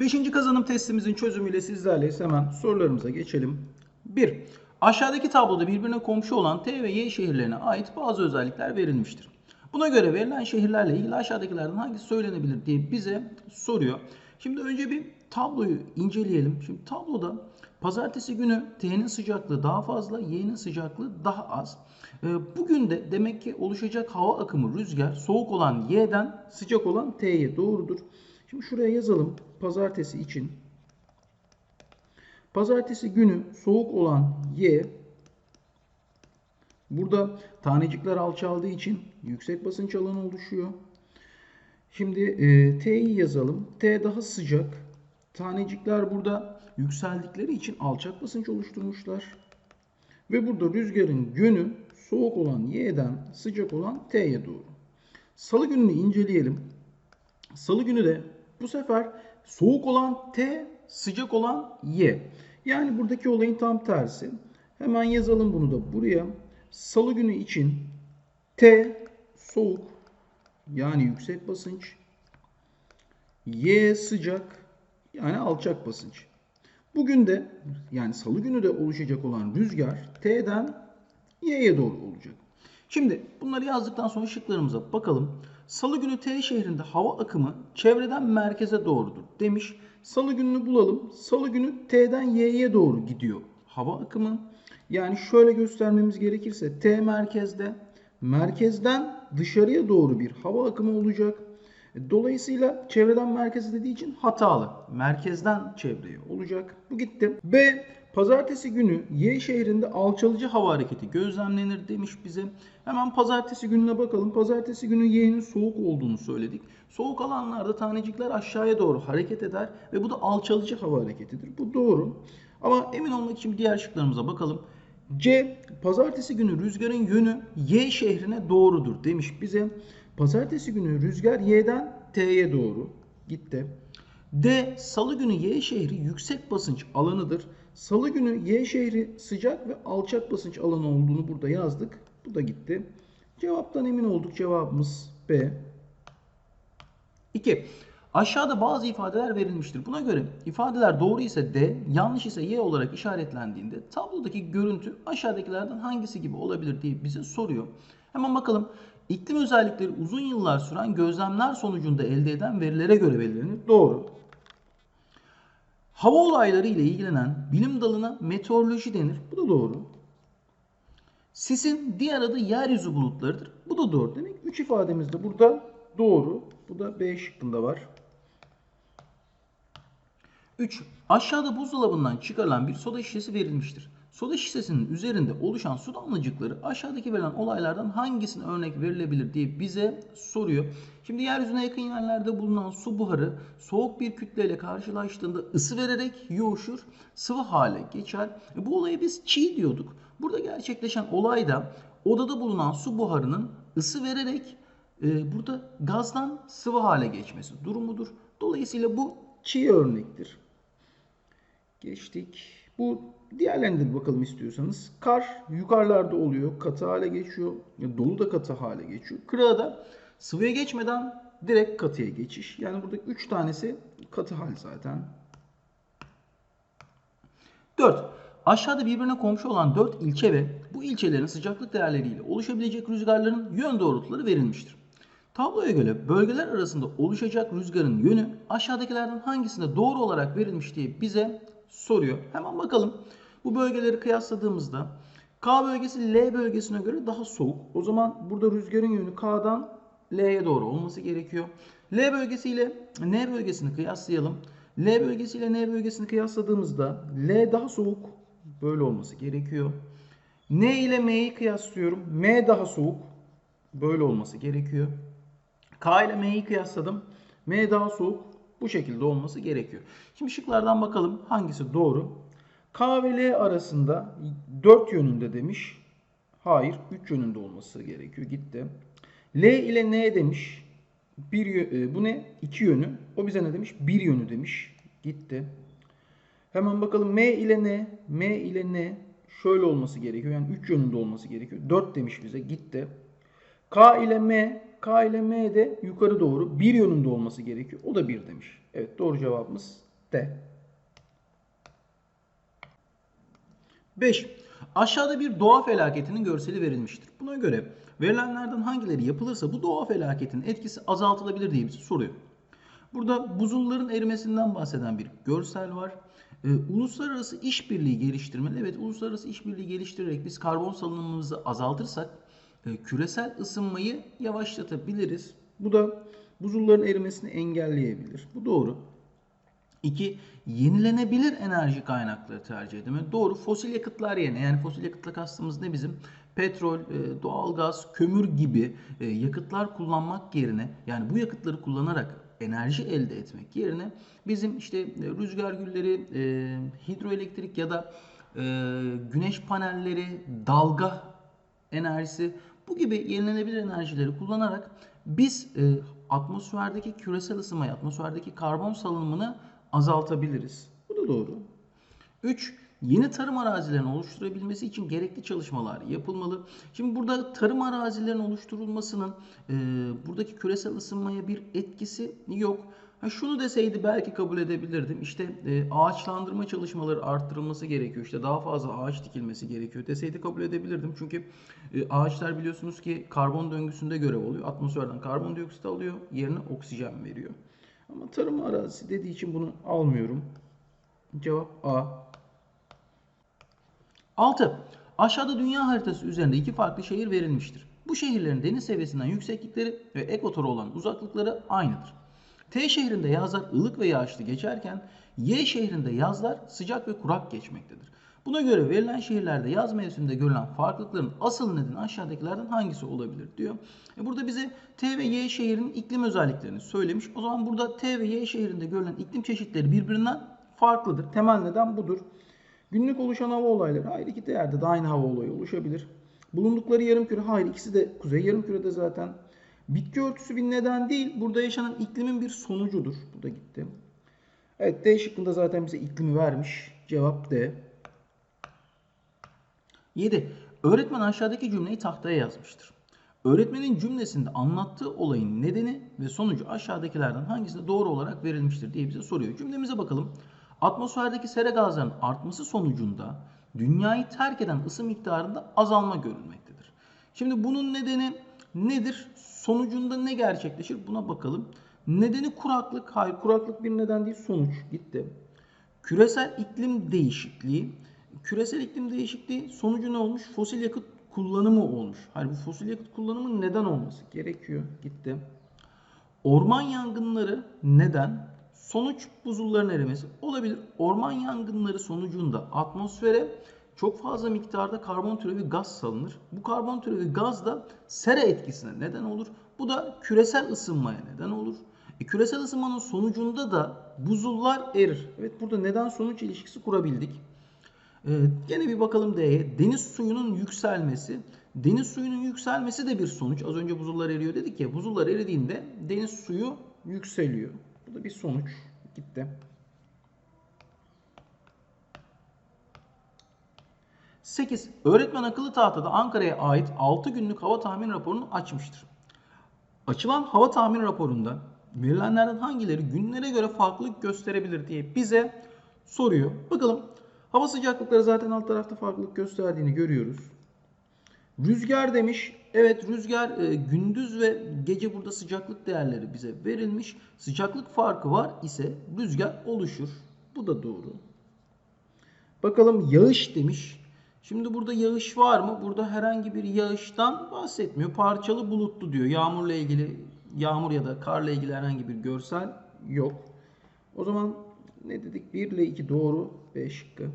Beşinci kazanım testimizin çözümüyle sizlerleyiz. Hemen sorularımıza geçelim. 1. Aşağıdaki tabloda birbirine komşu olan T ve Y şehirlerine ait bazı özellikler verilmiştir. Buna göre verilen şehirlerle ilgili aşağıdakilerden hangisi söylenebilir diye bize soruyor. Şimdi önce bir tabloyu inceleyelim. Şimdi tabloda pazartesi günü T'nin sıcaklığı daha fazla, Y'nin sıcaklığı daha az. Ee, Bugün de demek ki oluşacak hava akımı rüzgar soğuk olan Y'den sıcak olan T'ye doğrudur. Şimdi şuraya yazalım. Pazartesi için. Pazartesi günü soğuk olan Y Burada tanecikler alçaldığı için yüksek basınç alanı oluşuyor. Şimdi e, T'yi yazalım. T daha sıcak. Tanecikler burada yükseldikleri için alçak basınç oluşturmuşlar. Ve burada rüzgarın yönü soğuk olan Y'den sıcak olan T'ye doğru. Salı gününü inceleyelim. Salı günü de bu sefer soğuk olan T, sıcak olan Y. Yani buradaki olayın tam tersi. Hemen yazalım bunu da buraya. Salı günü için T soğuk yani yüksek basınç. Y sıcak yani alçak basınç. Bugün de yani salı günü de oluşacak olan rüzgar T'den Y'ye doğru olacak. Şimdi bunları yazdıktan sonra şıklarımıza bakalım. Salı günü T şehrinde hava akımı çevreden merkeze doğrudur demiş. Salı gününü bulalım. Salı günü T'den Y'ye doğru gidiyor hava akımı. Yani şöyle göstermemiz gerekirse T merkezde, merkezden dışarıya doğru bir hava akımı olacak. Dolayısıyla çevreden merkeze dediği için hatalı. Merkezden çevreye olacak. Bu gitti. B. Pazartesi günü Y şehrinde alçalıcı hava hareketi gözlemlenir demiş bize. Hemen pazartesi gününe bakalım. Pazartesi günü Y'nin soğuk olduğunu söyledik. Soğuk alanlarda tanecikler aşağıya doğru hareket eder ve bu da alçalıcı hava hareketidir. Bu doğru. Ama emin olmak için diğer şıklarımıza bakalım. C. Pazartesi günü rüzgarın yönü Y şehrine doğrudur demiş bize. Pazartesi günü rüzgar Y'den T'ye doğru gitti. D. Salı günü Y şehri yüksek basınç alanıdır. Salı günü Y şehri sıcak ve alçak basınç alanı olduğunu burada yazdık. Bu da gitti. Cevaptan emin olduk. Cevabımız B. 2. Aşağıda bazı ifadeler verilmiştir. Buna göre ifadeler doğru ise D, yanlış ise Y olarak işaretlendiğinde tablodaki görüntü aşağıdakilerden hangisi gibi olabilir diye bize soruyor. Hemen bakalım. İklim özellikleri uzun yıllar süren gözlemler sonucunda elde eden verilere göre belirlenir. Doğru. Hava olayları ile ilgilenen bilim dalına meteoroloji denir. Bu da doğru. Sisin diğer adı yeryüzü bulutlarıdır. Bu da doğru. Demek 3 ifademiz de burada doğru. Bu da B şıkkında var. 3. Aşağıda buzdolabından çıkarılan bir soda şişesi verilmiştir. Soda şişesinin üzerinde oluşan su damlacıkları aşağıdaki verilen olaylardan hangisine örnek verilebilir diye bize soruyor. Şimdi yeryüzüne yakın yerlerde bulunan su buharı soğuk bir kütleyle karşılaştığında ısı vererek yoğuşur, sıvı hale geçer. E, Bu olaya biz çiğ diyorduk. Burada gerçekleşen olay da odada bulunan su buharının ısı vererek e, burada gazdan sıvı hale geçmesi durumudur. Dolayısıyla bu çiğ örnektir. Geçtik. Bu diğerlerine de bakalım istiyorsanız. Kar yukarılarda oluyor. Katı hale geçiyor. Dolu da katı hale geçiyor. Kırağı da sıvıya geçmeden direkt katıya geçiş. Yani burada 3 tanesi katı hal zaten. 4. Aşağıda birbirine komşu olan 4 ilçe ve bu ilçelerin sıcaklık değerleriyle oluşabilecek rüzgarların yön doğrultuları verilmiştir. Tabloya göre bölgeler arasında oluşacak rüzgarın yönü aşağıdakilerden hangisinde doğru olarak verilmiş diye bize soruyor. Hemen bakalım. Bu bölgeleri kıyasladığımızda K bölgesi L bölgesine göre daha soğuk. O zaman burada rüzgarın yönü K'dan L'ye doğru olması gerekiyor. L bölgesi ile N bölgesini kıyaslayalım. L bölgesi ile N bölgesini kıyasladığımızda L daha soğuk. Böyle olması gerekiyor. N ile M'yi kıyaslıyorum. M daha soğuk. Böyle olması gerekiyor. K ile M'yi kıyasladım. M daha soğuk. Bu şekilde olması gerekiyor. Şimdi şıklardan bakalım hangisi doğru. K ve L arasında 4 yönünde demiş. Hayır 3 yönünde olması gerekiyor. Gitti. L ile N demiş. Bir, e, bu ne? 2 yönü. O bize ne demiş? 1 yönü demiş. Gitti. Hemen bakalım M ile N. M ile N şöyle olması gerekiyor. Yani 3 yönünde olması gerekiyor. 4 demiş bize. Gitti. K ile M, K ile M de yukarı doğru bir yönünde olması gerekiyor. O da 1 demiş. Evet doğru cevabımız D. 5. Aşağıda bir doğa felaketinin görseli verilmiştir. Buna göre verilenlerden hangileri yapılırsa bu doğa felaketinin etkisi azaltılabilir diye bize soruyor. Burada buzulların erimesinden bahseden bir görsel var. Ee, uluslararası işbirliği geliştirmeli. Evet uluslararası işbirliği geliştirerek biz karbon salınımımızı azaltırsak küresel ısınmayı yavaşlatabiliriz. Bu da buzulların erimesini engelleyebilir. Bu doğru. İki, yenilenebilir enerji kaynakları tercih edilmeli. Doğru, fosil yakıtlar yerine yani fosil yakıtla kastımız ne bizim? Petrol, e, doğalgaz, kömür gibi e, yakıtlar kullanmak yerine yani bu yakıtları kullanarak enerji elde etmek yerine bizim işte e, rüzgar gülleri, hidroelektrik ya da güneş panelleri, dalga enerjisi bu gibi yenilenebilir enerjileri kullanarak biz atmosferdeki küresel ısınmayı, atmosferdeki karbon salınımını azaltabiliriz. Bu da doğru. 3. Yeni tarım arazilerinin oluşturabilmesi için gerekli çalışmalar yapılmalı. Şimdi burada tarım arazilerinin oluşturulmasının e, buradaki küresel ısınmaya bir etkisi yok. Ha şunu deseydi belki kabul edebilirdim. İşte e, ağaçlandırma çalışmaları arttırılması gerekiyor. İşte daha fazla ağaç dikilmesi gerekiyor deseydi kabul edebilirdim. Çünkü e, ağaçlar biliyorsunuz ki karbon döngüsünde görev oluyor. Atmosferden karbondioksit alıyor, yerine oksijen veriyor. Ama tarım arazisi dediği için bunu almıyorum. Cevap A. 6. Aşağıda dünya haritası üzerinde iki farklı şehir verilmiştir. Bu şehirlerin deniz seviyesinden yükseklikleri ve ekvatora olan uzaklıkları aynıdır. T şehrinde yazlar ılık ve yağışlı geçerken Y şehrinde yazlar sıcak ve kurak geçmektedir. Buna göre verilen şehirlerde yaz mevsiminde görülen farklılıkların asıl nedeni aşağıdakilerden hangisi olabilir diyor. E burada bize T ve Y şehrin iklim özelliklerini söylemiş. O zaman burada T ve Y şehrinde görülen iklim çeşitleri birbirinden farklıdır. Temel neden budur. Günlük oluşan hava olayları hayır iki yerde de aynı hava olayı oluşabilir. Bulundukları yarım küre hayır ikisi de kuzey yarım kürede zaten. Bitki örtüsü bir neden değil. Burada yaşanan iklimin bir sonucudur. Bu da gitti. Evet D şıkkında zaten bize iklimi vermiş. Cevap D. 7. Öğretmen aşağıdaki cümleyi tahtaya yazmıştır. Öğretmenin cümlesinde anlattığı olayın nedeni ve sonucu aşağıdakilerden hangisi doğru olarak verilmiştir diye bize soruyor. Cümlemize bakalım. Atmosferdeki sera gazlarının artması sonucunda dünyayı terk eden ısı miktarında azalma görülmektedir. Şimdi bunun nedeni nedir? Sonucunda ne gerçekleşir? Buna bakalım. Nedeni kuraklık. Hayır kuraklık bir neden değil sonuç. Gitti. Küresel iklim değişikliği küresel iklim değişikliği sonucu ne olmuş? Fosil yakıt kullanımı olmuş. Hayır bu fosil yakıt kullanımı neden olması gerekiyor. Gitti. Orman yangınları neden? Sonuç buzulların erimesi olabilir. Orman yangınları sonucunda atmosfere çok fazla miktarda karbon türevi gaz salınır. Bu karbon türevi gaz da sera etkisine neden olur. Bu da küresel ısınmaya neden olur. E, küresel ısınmanın sonucunda da buzullar erir. Evet burada neden sonuç ilişkisi kurabildik. Ee, gene bir bakalım D'ye. Deniz suyunun yükselmesi. Deniz suyunun yükselmesi de bir sonuç. Az önce buzullar eriyor dedik ya. Buzullar eridiğinde deniz suyu yükseliyor. Bu da bir sonuç. Gitti. Sekiz. Öğretmen akıllı tahtada Ankara'ya ait 6 günlük hava tahmin raporunu açmıştır. Açılan hava tahmin raporunda verilenlerden hangileri günlere göre farklılık gösterebilir diye bize soruyor. Bakalım Hava sıcaklıkları zaten alt tarafta farklılık gösterdiğini görüyoruz. Rüzgar demiş. Evet rüzgar e, gündüz ve gece burada sıcaklık değerleri bize verilmiş. Sıcaklık farkı var ise rüzgar oluşur. Bu da doğru. Bakalım yağış demiş. Şimdi burada yağış var mı? Burada herhangi bir yağıştan bahsetmiyor. Parçalı bulutlu diyor. Yağmurla ilgili yağmur ya da karla ilgili herhangi bir görsel yok. O zaman ne dedik? 1 ile 2 doğru. B şıkkı.